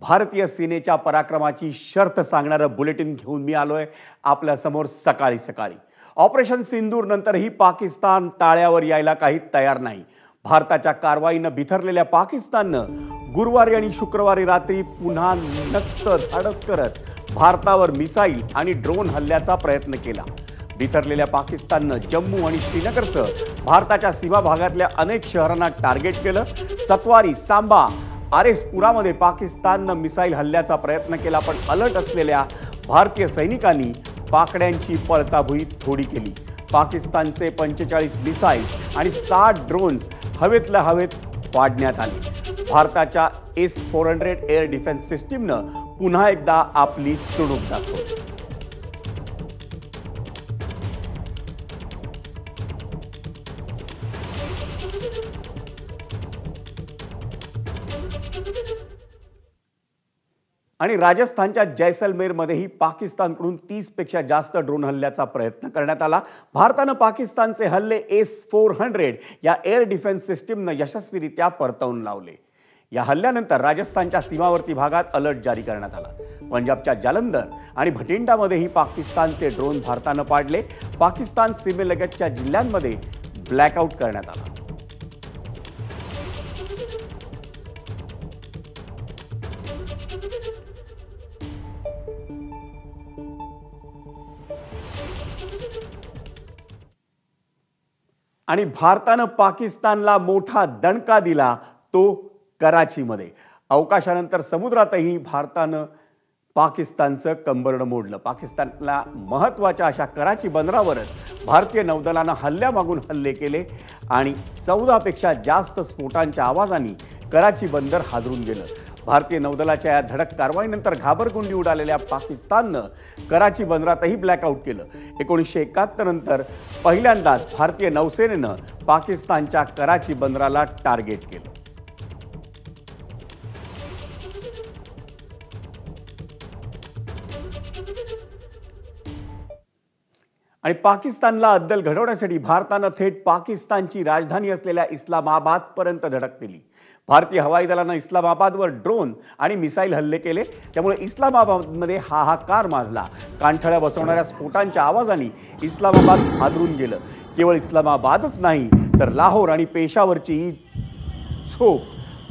भारतीय सेनेच्या पराक्रमाची शर्त सांगणारं बुलेटिन घेऊन मी आलोय आपल्यासमोर सकाळी सकाळी. ऑपरेशन सिंदूर नंतरही पाकिस्तान ताळ्यावर यायला काही तयार नाही. भारताच्या कारवाईनं बिथरलेल्या पाकिस्ताननं गुरुवारी आणि शुक्रवारी रात्री पुन्हा नक्त धाडस करत भारतावर मिसाईल आणि ड्रोन हल्ल्याचा प्रयत्न केला. बिथरलेल्या पाकिस्ताननं जम्मू आणि श्रीनगरसह भारताच्या सीमा भागातल्या अनेक शहरांना टार्गेट केलं. सत्वारी सांबा आरेसपुरामध्ये पाकिस्ताननं मिसाईल हल्ल्याचा प्रयत्न केला पण अलर्ट असलेल्या भारतीय सैनिकांनी पाकड्यांची पळताभुई थोडी केली. पाकिस्तानचे पंचेचाळीस मिसाईल आणि साठ ड्रोन्स हवेतल्या हवेत पाडण्यात आले. भारताच्या S four hundred air defence सिस्टीमनं पुन्हा एकदा आपली चुणूक दाखवली. आणि राजस्थानच्या जैसलमेरमध्येही पाकिस्तानकडून तीसपेक्षा जास्त ड्रोन हल्ल्याचा प्रयत्न करण्यात आला. भारतानं पाकिस्तानचे हल्ले एस फोर हंड्रेड या एअर डिफेन्स सिस्टीमनं यशस्वीरित्या परतवून लावले. या हल्ल्यानंतर राजस्थानच्या सीमावर्ती भागात अलर्ट जारी करण्यात आला. पंजाबच्या जालंधर आणि भटिंडामध्येही पाकिस्तानचे ड्रोन भारतानं पाडले. पाकिस्तान सीमेलगतच्या जिल्ह्यांमध्ये ब्लॅकआउट करण्यात आला. आणि भारतानं पाकिस्तानला मोठा दणका दिला तो कराचीमध्ये. अवकाशानंतर समुद्रातही भारतानं पाकिस्तानचं कंबरडं मोडलं. पाकिस्तानला महत्त्वाच्या अशा कराची बंदरावरच भारतीय नौदलानं हल्ल्यामागून हल्ले केले आणि चौदापेक्षा जास्त स्फोटांच्या आवाजाने कराची बंदर हादरून गेलं. भारतीय नौदलाच्या या धडक कारवाईनंतर घाबरगुंडी उडालेल्या पाकिस्ताननं कराची बंदरातही ब्लॅकआउट केलं. एकोणीसशे एकाहत्तर नंतर पहिल्यांदाच भारतीय नौसेनेनं पाकिस्तानच्या कराची बंदराला टार्गेट केलं. आणि पाकिस्तानला अद्दल घडवण्यासाठी भारतानं थेट पाकिस्तानची राजधानी असलेल्या इस्लामाबादपर्यंत धडक दिली. भारतीय हवाई दलानं इस्लामाबादवर ड्रोन आणि मिसाईल हल्ले केले. त्यामुळे इस्लामाबादमध्ये हाहाकार माजला. कानठळ्या बसवणाऱ्या स्फोटांच्या आवाजाने इस्लामाबाद हादरून गेलं. केवळ इस्लामाबादच नाही तर लाहोर आणि पेशावरची ही झोप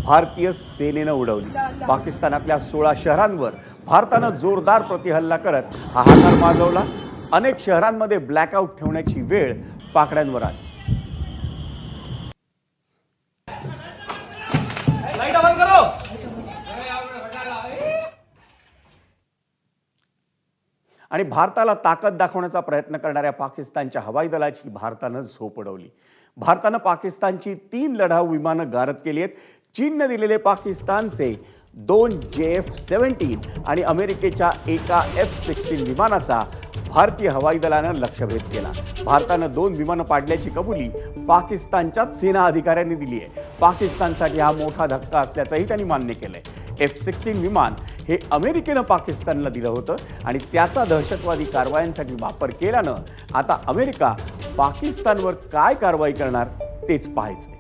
भारतीय सेनेनं उडवली. पाकिस्तानातल्या सोळा शहरांवर भारतानं जोरदार प्रतिहल्ला करत हाहाकार माजवला. अनेक शहरांमध्ये ब्लॅकआउट ठेवण्याची वेळ पाकड्यांवर आली. आणि भारताला ताकद दाखवण्याचा प्रयत्न करणाऱ्या पाकिस्तानच्या हवाई दलाची भारतानं झोपडवली भारतानं पाकिस्तानची तीन लढाऊ विमानं गारद केली आहेत. चीननं दिलेले पाकिस्तानचे दोन जे एफ सेव्हन्टीन आणि अमेरिकेच्या एका एफ सिक्स्टीन विमानाचा भारतीय हवाई दलानं लक्षभेद केला. भारतानं दोन विमानं पाडल्याची कबुली पाकिस्तानच्याच सेना अधिकाऱ्यांनी दिली आहे. पाकिस्तानसाठी हा मोठा धक्का असल्याचंही त्यांनी मान्य केलंय. एफ सिक्स्टीन विमान हे अमेरिकेनं पाकिस्तानला दिलं होतं आणि त्याचा दहशतवादी कारवायांसाठी वापर केल्यानं आता अमेरिका पाकिस्तानवर काय कारवाई करणार तेच पाहायचं